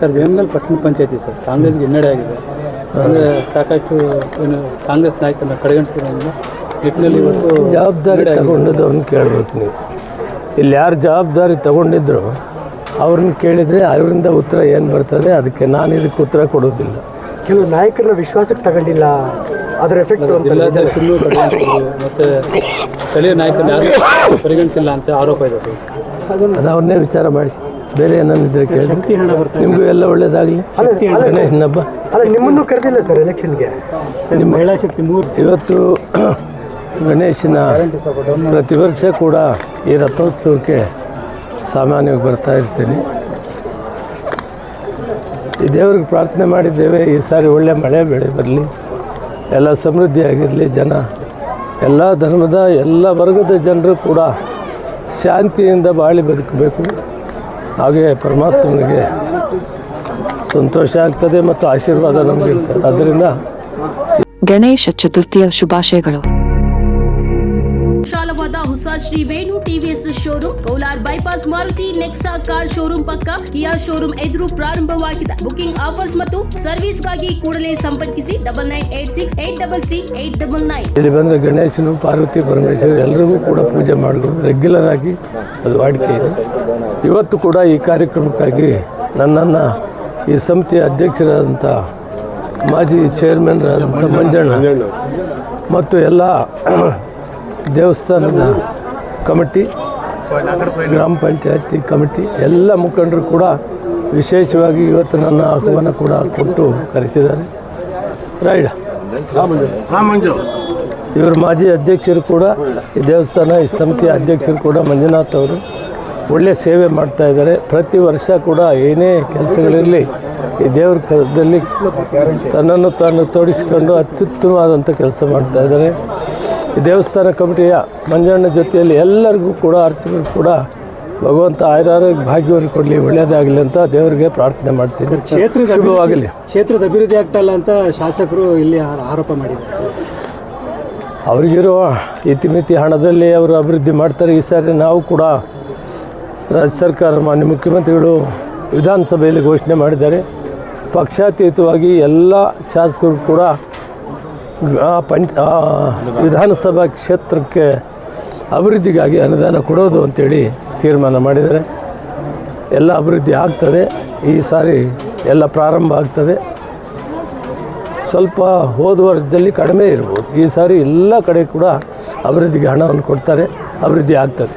Sir Vemagal ಪಟ್ಟಣ ಪಂಚಾಯತಿ sir. ಕಾಂಗ್ರೆಸ್ಗೆ ಹಿನ್ನಡೆ ಆಗಿದೆ. ಅಂದರೆ ಸಾಕಷ್ಟು ಏನು ಕಾಂಗ್ರೆಸ್ ನಾಯಕರನ್ನ ಕಡೆಗಣಿಸಿರೋದ್ರಿಂದ ನಿಟ್ಟಿನಲ್ಲಿ ಇವತ್ತು ಜವಾಬ್ದಾರಿ ತಗೊಂಡಿದ್ದವ್ರನ್ನ ಕೇಳಬೇಕು ನೀವು. ಇಲ್ಲಿ ಯಾರು ಜವಾಬ್ದಾರಿ ತಗೊಂಡಿದ್ರು ಅವ್ರನ್ನ ಕೇಳಿದರೆ ಅವರಿಂದ ಉತ್ತರ ಏನು ಬರ್ತದೆ ಅದಕ್ಕೆ ನಾನು ಇದಕ್ಕೆ ಉತ್ತರ ಕೊಡೋದಿಲ್ಲ ಕೆಲವು ನಾಯಕರನ್ನ ವಿಶ್ವಾಸಕ್ಕೆ ತಗೊಂಡಿಲ್ಲ ಅದರ ಎಫೆಕ್ಟ್ ಅಂತ ಜಿಲ್ಲಾಧ್ಯಕ್ಷರನ್ನು ಕಡೆಗಣಿಸಿದ್ರು ಮತ್ತು ಸ್ಥಳೀಯ ನಾಯಕರನ್ನ ಯಾರು ಪರಿಗಣಿಸಿಲ್ಲ ಅಂತ ಆರೋಪ ಇದೆ. ಅದನ್ನು ಅದು ಅವ್ರನ್ನೇ ವಿಚಾರ ಮಾಡಿ. ಬೇರೆ ಏನಾನಿದ್ರೆ ಕೇಳಿ. ನಿಮಗೂ ಎಲ್ಲ ಒಳ್ಳೇದಾಗಲಿ. ಗಣೇಶನ ಹಬ್ಬ. ನಿಮ್ಮನ್ನು ಕರೆದಿಲ್ಲ ಸರ್ ಎಲೆಕ್ಷನ್ಗೆ? ನಿಮ್ಮ ಮಹಿಳಾ ಶಕ್ತಿ ಮೂರು. ಇವತ್ತು ಗಣೇಶನ ಪ್ರತಿ ವರ್ಷ ಕೂಡ ಈ ರಥೋತ್ಸವಕ್ಕೆ ಸಾಮಾನ್ಯವಾಗಿ ಬರ್ತಾ ಇರ್ತೀನಿ. ಈ ದೇವ್ರಿಗೆ ಪ್ರಾರ್ಥನೆ ಮಾಡಿದ್ದೇವೆ ಈ ಸಾರಿ ಒಳ್ಳೆ ಮಳೆ ಬೆಳೆ ಬರಲಿ. ಎಲ್ಲ ಸಮೃದ್ಧಿಯಾಗಿರಲಿ ಜನ. ಎಲ್ಲ ಧರ್ಮದ ಎಲ್ಲ ವರ್ಗದ ಜನರು ಕೂಡ ಶಾಂತಿಯಿಂದ ಬಾಳಿ ಬದುಕಬೇಕು. ಹಾಗೆ ಪರಮಾತ್ಮನಿಗೆ ಸಂತೋಷ ಆಗ್ತದೆ ಮತ್ತು ಆಶೀರ್ವಾದ ನಮಗಿರ್ತದೆ ಅದರಿಂದ ಗಣೇಶ ಚತುರ್ಥಿಯ ಶುಭಾಶಯಗಳು. Shri Venu TVS showroom Kolar bypass Maruti Nexa car showroom ಪಕ್ಕ ಕಿಯಾ ಶೋರೂಮ್ ಎದುರು ಪ್ರಾರಂಭವಾಗಿದೆ. ಬುಕಿಂಗ್ ಆಫರ್ಸ್ ಮತ್ತು ಸರ್ವಿಸ್ಗಾಗಿ ಕೂಡಲೇ ಸಂಪರ್ಕಿಸಿ double nine eight six eight double three eight double nine. ಇಲ್ಲಿ ಬಂದರೆ ಗಣೇಶನು ಪಾರ್ವತಿ ಪರಮೇಶ್ವರ ಎಲ್ಲರಿಗೂ ಕೂಡ ಪೂಜೆ ಮಾಡಲು ರೆಗ್ಯುಲರ್ ಆಗಿ ಅದು ವಾಡಿಕೆ ಇದೆ. ಇವತ್ತು ಕೂಡ ಈ ಕಾರ್ಯಕ್ರಮಕ್ಕಾಗಿ ನನ್ನನ್ನು ಈ ಸಮಿತಿಯ ಅಧ್ಯಕ್ಷರಾದಂಥ ಮಾಜಿ ಚೇರ್ಮನ್ರಾದಂಥ ಮಂಜಣ್ಣ. ಮತ್ತು ಎಲ್ಲ ದೇವಸ್ಥಾನದ ಕಮಿಟಿ, ಗ್ರಾಮ ಪಂಚಾಯತಿ ಕಮಿಟಿ, ಎಲ್ಲ ಮುಖಂಡರು ಕೂಡ ವಿಶೇಷವಾಗಿ ಇವತ್ತು ನನ್ನ ಆಹ್ವಾನ ಕೂಡ ಕೊಟ್ಟು ಕರೆಸಿದ್ದಾರೆ. ರೈಡ್. ಇವರು ಮಾಜಿ ಅಧ್ಯಕ್ಷರು ಕೂಡ, ಈ ದೇವಸ್ಥಾನ, ಈ ಸಮಿತಿಯ ಅಧ್ಯಕ್ಷರು ಕೂಡ ಮಂಜುನಾಥ್ ಅವರು ಒಳ್ಳೆಯ ಸೇವೆ ಮಾಡ್ತಾ ಇದ್ದಾರೆ. ಪ್ರತಿ ವರ್ಷ ಕೂಡ ಏನೇ ಕೆಲಸಗಳಿರಲಿ, ಈ ದೇವ್ರ ಕದಲ್ಲಿ ತನ್ನನ್ನು ತಾನು ತೋಡಿಸಿಕೊಂಡು ಅತ್ಯುತ್ತಮವಾದಂಥ ಕೆಲಸ ಮಾಡ್ತಾ ಇದ್ದಾರೆ. ದೇವಸ್ಥಾನ ಕಮಿಟಿಯ ಮಂಜಣ್ಣ ಜೊತೆಯಲ್ಲಿ ಎಲ್ಲರಿಗೂ ಕೂಡ ಅರ್ಚಕರು ಕೂಡ ಭಗವಂತ ಆಯುರಾರೋಗ್ಯ ಭಾಗ್ಯವನ್ನು ಕೊಡಲಿ ಒಳ್ಳೆಯದಾಗಲಿ ಅಂತ ದೇವರಿಗೆ ಪ್ರಾರ್ಥನೆ ಮಾಡ್ತೀನಿ ಕ್ಷೇತ್ರದ ಶುಭವಾಗಲಿ. ಕ್ಷೇತ್ರದ ಅಭಿವೃದ್ಧಿ ಆಗ್ತಾ ಇಲ್ಲ ಅಂತ ಶಾಸಕರು ಇಲ್ಲಿ ಆರೋಪ ಮಾಡಿದ್ದಾರೆ. ಅವರಿಗಿರೋ ಇತಿಮಿತಿ ಹಣದಲ್ಲಿ ಅವರು ಅಭಿವೃದ್ಧಿ ಮಾಡ್ತಾರೆ. ಈ ಸಾರಿ ನಾವು ಕೂಡ ರಾಜ್ಯ ಸರ್ಕಾರ ಮಾನ್ಯ ಮುಖ್ಯಮಂತ್ರಿಗಳು ವಿಧಾನಸಭೆಯಲ್ಲಿ ಘೋಷಣೆ ಮಾಡಿದ್ದಾರೆ. ಪಕ್ಷಾತೀತವಾಗಿ ಎಲ್ಲ ಶಾಸಕರು ಕೂಡ ಆ ಪಂಚ ಆ ವಿಧಾನಸಭಾ ಕ್ಷೇತ್ರಕ್ಕೆ ಅಭಿವೃದ್ಧಿಗಾಗಿ ಅನುದಾನ ಕೊಡೋದು ಅಂತೇಳಿ ತೀರ್ಮಾನ ಮಾಡಿದರೆ ಎಲ್ಲ ಅಭಿವೃದ್ಧಿ ಆಗ್ತದೆ. ಈ ಸಾರಿ ಎಲ್ಲ ಪ್ರಾರಂಭ ಆಗ್ತದೆ. ಸ್ವಲ್ಪ ಹೋದ ವರ್ಷದಲ್ಲಿ ಕಡಿಮೆ ಇರ್ಬೋದು. ಈ ಸಾರಿ ಎಲ್ಲ ಕಡೆ ಕೂಡ ಅಭಿವೃದ್ಧಿಗೆ ಹಣವನ್ನು ಕೊಡ್ತಾರೆ. ಅಭಿವೃದ್ಧಿ ಆಗ್ತದೆ.